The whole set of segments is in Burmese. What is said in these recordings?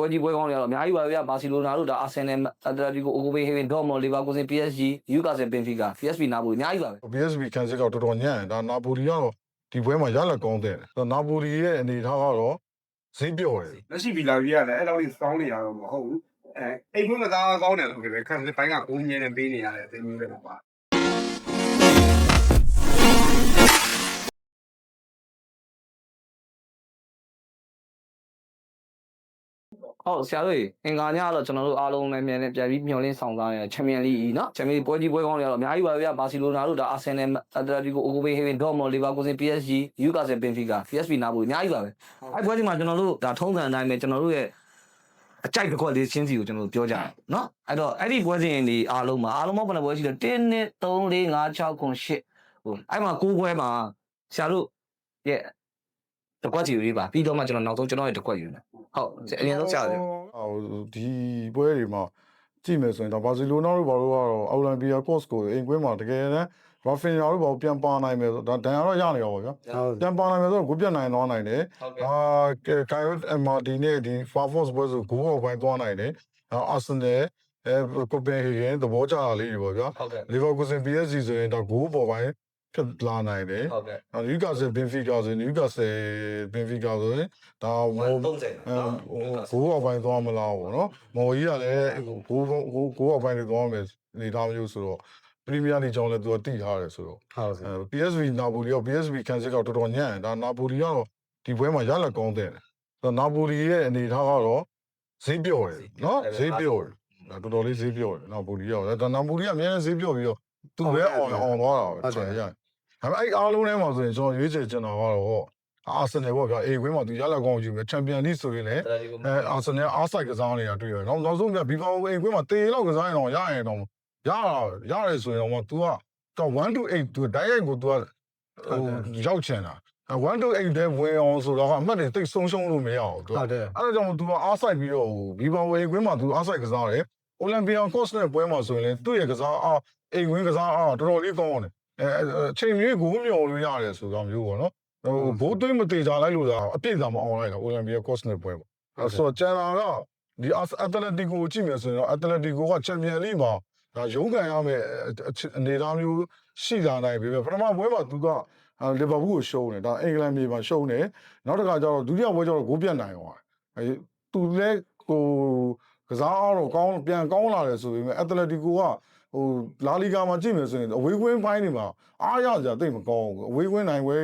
ပွဲကြီးပွဲကောင်းတွေကတော့အများကြီးပါပဲဗျာဘာစီလိုနာတို့ဒါအာဆင်နယ်အက်တလက်တီကိုအိုကိုဘေဟေဗင်ဒေါ့မော်လီဗာပူးစင် PSG ယူကာဆယ်ဘင်ဖီကာ PSV နာပိုလီအများကြီးပါပဲ PSV ကန်စစ်ကတော်တော်ညံ့တယ်ဒါနာပိုလီကတော့ဒီပွဲမှာရလက်ကောင်းတယ်ဆိုတော့နာပိုလီရဲ့အနေအထားကတော့ဈေးပြော့တယ်လက်ရှိဗီလာဗီကလည်းအဲ့လောက်ကြီးစောင်းနေရတော့မဟုတ်ဘူးအဲအိမ်ခွင့်မသားကောင်းတယ်ဆိုကြတယ်ခန့်စစ်ပိုင်းကကိုင်းငင်းနေပေးနေရတယ်အသိမျိုးတွေပါ ဟုတ်ဆရာတို့အင်္ဂါညတော့ကျွန်တော်တို့အားလုံးလည်းမြန်မြန်ပြန်ပြီးမျှော်လင့်ဆောင်စားရချန်ပီယံလိနော်ချန်ပီယံပွဲကြီးပွဲကောင်းတွေကတော့အများကြီးပါပဲဗျာဘာစီလိုနာတို့ဒါအာဆင်နယ်အတလက်တီကိုအိုကိုဘေဟေဗင်ဒေါ့မွန်လီဗာကူဆင် PSG ယူကာဆယ်ဘင်ဖီကာ PSV နာပိုအများကြီးပါပဲအဲ့ပွဲကြီးမှာကျွန်တော်တို့ဒါထုံးစံအတိုင်းပဲကျွန်တော်တို့ရဲ့အကြိုက်တစ်ခွက်လေးချင်းစီကိုကျွန်တော်တို့ပြောကြတယ်နော်အဲ့တော့အဲ့ဒီပွဲစဉ်တွေအားလုံးမှာအားလုံးပေါင်းဘယ်နှပွဲရှိလဲ1 2 3 4 5 6 9 10ဟိုအဲ့မှာ9ပွဲမှာဆရာတို့ရဲ့တကွက်စီယူရေးပါပြီးတော့မှကျွန်တော်နောက်ဆုံးကျွန်တော်ရဲ့တကွက်ယူနေ ဟုတ်အရင်ဆုံးဆရာတို့ဟိုဒီပွဲတွေမှာကြည့်မယ်ဆိုရင်ဒါဘာစီလိုနာတို့ဘာလို့ကတော့အော်လံပီယာကော့စ်ကိုအိမ်ကွင်းမှာတကယ်တမ်းရာဖင်ယာတို့ဘာပြန်ပါနိုင်မယ်ဆိုဒါဒန်ယာတော့ရနေရောဗျာဟုတ်ပြန်ပါနိုင်မယ်ဆိုတော့ကိုပြတ်နိုင်သွားနိုင်တယ်ဟုတ်ကဲ့အာကာယတ်အမဒီနေ့ဒီ Firefox ပွဲဆိုဂိုးအောင်ပိုင်းသွားနိုင်တယ်အာဆင်နယ်အဲကိုပန်ဟေဂန်သဘောကျတာလေးတွေပေါ့ဗျာဟုတ်ကဲ့လီဗာပူးဆန် PSG ဆိုရင်ဒါဂိုးပေါ်ပိုင်း ဖြစ်လာနိုင်တယ်ဟုတ်ကဲ့။နယူကာဆယ်ဘင်ဖီကာဆိုရင်နယူကာဆယ်ဘင်ဖီကာဆိုရင်ဒါမော30အဲဟိုဂိုးအပိုင်းသွားမလားဘောနော်။မော်ကြီးကလည်းဂိုးဂိုးဂိုးဂိုးအပိုင်းတွေသွားမယ်အနေထားမျိုးဆိုတော့ပရီးမီးယားလိကြောင်းလည်းသူကတိထားတယ်ဆိုတော့ဟုတ်ကဲ့အဲ PSV နာပိုလီရော PSV ကန်စစ်ကတော်တော်ညံ့တယ်ဒါနာပိုလီကတော့ဒီပွဲမှာရလက်ကောင်းတယ်။ဆိုတော့နာပိုလီရဲ့အနေထားကတော့ဈေးပြော့တယ်နော်ဈေးပြော့တယ်ဒါတော်တော်လေးဈေးပြော့တယ်နာပိုလီရောဒါနာပိုလီကအများကြီးဈေးပြော့ပြီးတော့သူပဲအောင်အောင်သွားတာပဲဆိုရ ဒါပေမဲ့အဲ့အားလုံးထဲမှာဆိုရင်ကျွန်တော်ရွေးချယ်ချင်တာကတော့အာဆင်နယ်ပေါ့ဗျာအေကွင်းမှာသူရလက်ကောင်းယူပြီးချန်ပီယံလိဆိုရင်လည်းအဲအာဆင်နယ်အားဆိုင်ကစားနေတာတွေ့ရတယ်။နောက်နောက်ဆုံးပြဘီဖောအေကွင်းမှာတေးလောက်ကစားရင်တော့ရရင်တော့ရရတယ်ဆိုရင်တော့ तू ကတော့1 to 8 तू တိုက်ရိုက်ကို तू ကဟိုရောက်ချင်တာ1 to 8တဲ့ဝင်အောင်ဆိုတော့အမှတ်တွေတိတ်ဆုံးရှုံးလို့မရအောင် तू ဟုတ်တယ် အဲ့ဒါကြောင့် तू ကအားဆိုင်ပြီးတော့ဘီဖောအေကွင်းမှာ तू အားဆိုင်ကစားတယ်။ Olympian course နဲ့ပွဲမှာဆိုရင်လည်းသူ့ရဲ့ကစားအားအိမ်ဝင်းကစားအားတော်တော်လေးကောင်းတယ်။ အဲအချိန်မျိုးကိုမျောလို့ရတယ်ဆိုတော့မျိုးပေါ့နော်။ဟိုဘိုးသွင်းမတေချာလိုက်လို့သာအပြည့်သာမအောင်လိုက်တာ Olympian course နဲ့ပွဲပေါ့။အဲဆိုတော့ကျန်တာကဒီ Atletico ကိုကြည့်မယ်ဆိုရင်တော့ Atletico က Champion League မှာဒါရုန်းကန်ရမယ်အနေအထားမျိုးရှိလာနိုင်ပြီပဲပထမပွဲမှာသူကလီဗာပူးကိုရှုံးတယ်ဒါအင်္ဂလန်မြေမှာရှုံးတယ်နောက်တစ်ခါကျတော့ဒုတိယပွဲကျတော့ဂိုးပြတ်နိုင်သွားတယ်အဲသူလည်းဟိုကစားအားတော့ကောင်းပြန်ကောင်းလာတယ်ဆိုပေမဲ့ Atletico က ဟိုလာလီဂါမှာကြည့်မယ်ဆိုရင်အဝေးကွင်းပိုင်းတွေမှာအားရကြတိတ်မကောင်းဘူးအဝေးကွင်းနိုင်ဝဲ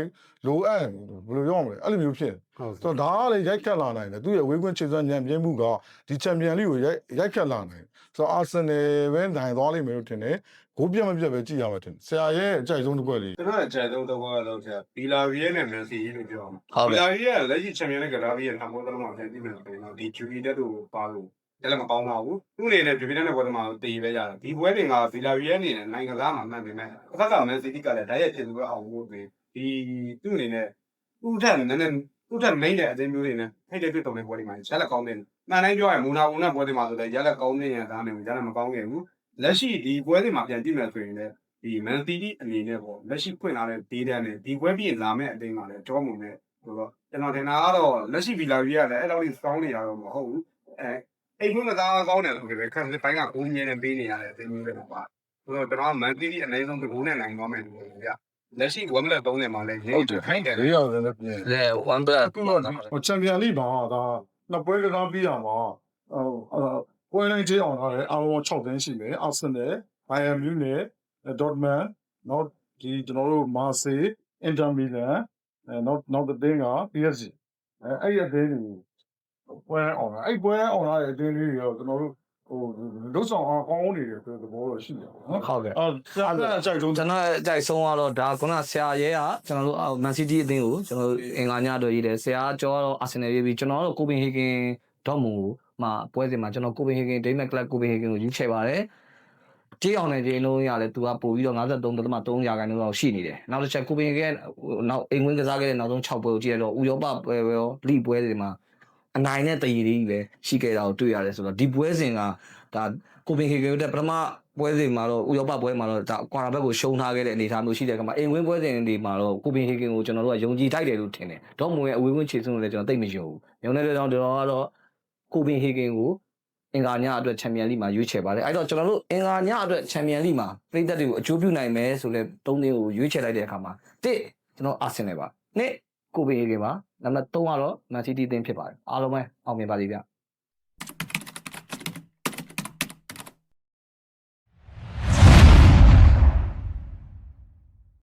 လိုအပ်ဘယ်လိုပြောမလဲအဲ့လိုမျိုးဖြစ်ဟုတ်ဆိုတော့ဒါကလည်းရိုက်ခတ်လာနိုင်တယ်သူရဲ့ဝေးကွင်းခြေစွမ်းညံပြင်းမှုကဒီချန်ပီယံလိကိုရိုက်ရိုက်ခတ်လာနိုင်တယ်ဆိုတော့အာဆင်နယ်ပဲနိုင်သွားလိမ့်မယ်လို့ထင်တယ်ဂိုးပြတ်မပြတ်ပဲကြည့်ရမှာထင်တယ်ဆရာရဲ့အကြိုက်ဆုံးတစ်ခွက်လေးကျွန်တော်အကြိုက်ဆုံးတော့ကတော့ဆရာဗီလာဗီရဲ့နဲ့မန်စီလို့ပြောအောင်ဟုတ်ဗီကဲ့လာဗီရဲ့လက်ရှိချန်ပီယံနဲ့ဂလာဗီရဲ့နောက်ပွဲတော့မှပြန်ကြည့်မယ်ဆိုရင်တော့ဒီဂျူလီတက်တို့ပါလို့ တယ်လည်းမကောင်းပါဘူးသူ့အနေနဲ့ဂျူလီတက်နဲ့ပွဲတော့မှတည်ပဲရတယ်ဒီပွဲတွေကဗီလာဗီရဲ့အနေနဲ့နိုင်ငံသားမှာမှတ်ပေမဲ့အခါကမန်စီတီကလည်းဓာတ်ရိုက်ဖြစ်သူကအောင်ဖို့ဒီသူ့အနေနဲ့ဥထက်နည်းနည်းဥထက်မိတ်တဲ့အတင်းမျိုးတွေနဲ့ဖိတ်တဲ့တွေ့တုံတဲ့ပွဲတွေမှာရက်လက်ကောင်းတယ်မှန်တိုင်းပြောရင်မူနာဘူးနဲ့ပွဲတွေမှာဆိုလည်းရက်လက်ကောင်းနေရတာနဲ့ရက်လက်မကောင်းခဲ့ဘူးလက်ရှိဒီပွဲတွေမှာပြန်ကြည့်မယ်ဆိုရင်လည်းဒီမန်စီးတီအနေနဲ့ပေါ့လက်ရှိဖွင့်လာတဲ့ data နဲ့ဒီပွဲပြင်လာမဲ့အတင်းကလည်းကြောမှုနဲ့ဆိုတော့ကျွန်တော်ထင်တာကတော့လက်ရှိဗီလာဗီကလည်းအဲ့လောက်ကြီးစောင်းနေရတော့မဟုတ်ဘူးအဲ အိမ်ခွင့်မသားကောင်းတယ်ဆိုကြတယ်ခန့်စစ်ပိုင်းကကိုင်းငင်းနေပေးနေရတယ်အတင်းမျိုးတွေပါဆိုတော့ကျွန်တော်မန်စီးတီအနည်းဆုံးတစ်ခုနဲ့နိုင်သွားမယ်လို့ပြောပြလက်ရှိ1 minute 30မှာလည်းရင်းခိုင်းတယ်လေးရတယ်လည်းပြင်လေ1 plus အခုတော့ဟိုချန်ပီယံလိမှာဒါနှစ်ပွဲကစားပြီးရမှာဟိုပွဲတိုင်းချင်းအောင်လာတယ်အားလုံး6သင်းရှိတယ်အာဆင်နယ်ဘိုင်ယန်မြူးနယ်ဒေါ့မန်နောက်ဒီကျွန်တော်တို့မာဆေးအင်တာမီလန်အဲနောက်နောက်တဲ့တင်းက PSG အဲအဲ့ဒီအတင်းတွေ ပွဲအောင်လာအဲ့ပွဲအောင်လာတဲ့အတင်းလေးတွေတော့ကျွန်တော်တို့ဟိုလုတ်ဆောင်အောင်ကောင်းနေတယ်ဆိုတဲ့သဘောတော့ရှိတယ်နော်ဟုတ်ကဲ့အော်ဆရာကအကြိုက်ဆုံးကျွန်တော်အကြိုက်ဆုံးကတော့ဒါခုနဆရာရဲကကျွန်တော်တို့မန်စီးတီးအသင်းကိုကျွန်တော်တို့အင်္ဂါညတော့ရေးတယ်ဆရာကျော်ကတော့အာဆင်နယ်ရေးပြီးကျွန်တော်တို့ကိုပင်ဟေဂင်ဒေါ့မူကိုမှပွဲစဉ်မှာကျွန်တော်ကိုပင်ဟေဂင်ဒိမက်ကလပ်ကိုပင်ဟေဂင်ကိုယူချယ်ပါတယ်ကြေးအောင်တဲ့ကြေးလုံးရလဲသူကပို့ပြီးတော့53.3ရာခိုင်နှုန်းလောက်ရှိနေတယ်နောက်တစ်ချက်ကိုပင်ဟေဂင်နောက်အိမ်ဝင်ကစားခဲ့တဲ့နောက်ဆုံး6ပွဲကိုကြည့်ရတော့ဥရောပပွဲရောလိပွဲတွေမှာ အနိုင်နဲ့တည်ရည်ကြီးပဲရှိခဲ့တာကိုတွေ့ရတယ်ဆိုတော့ဒီပွဲစဉ်ကဒါကိုပင်ဟေဂင်တက်ပထမပွဲစဉ်မှာတော့ဥရောပပွဲမှာတော့ဒါကွာတာဘက်ကိုရှုံးထားခဲ့တဲ့အနေအထားမျိုးရှိတဲ့ကမှာအိမ်ဝင်းပွဲစဉ်တွေမှာတော့ကိုပင်ဟေဂင်ကိုကျွန်တော်တို့ကယုံကြည်ထိုက်တယ်လို့ထင်တယ်။ဒေါ့မွန်ရဲ့အဝေးဝင်းခြေစွန်းလည်းကျွန်တော်သိမယုံဘူး။ယုံတဲ့ကြောင့်ကျွန်တော်ကတော့ကိုပင်ဟေဂင်ကိုအင်္ဂါညအတွက်ချန်ပီယံလိမှာရွေးချယ်ပါတယ်။အဲတော့ကျွန်တော်တို့အင်္ဂါညအတွက်ချန်ပီယံလိမှာပြည်သက်တွေကိုအကျိုးပြုနိုင်မယ်ဆိုတဲ့သုံးသင်းကိုရွေးချယ်လိုက်တဲ့အခါမှာတစ်ကျွန်တော်အာဆင်နယ်ပါ။နှစ် ကိုပင်အေးတွေမှာနံပါတ်3ကတော့ Man City အသင်းဖြစ်ပါတယ်အားလုံးပဲအောင်မြင်ပါစေဗျာ။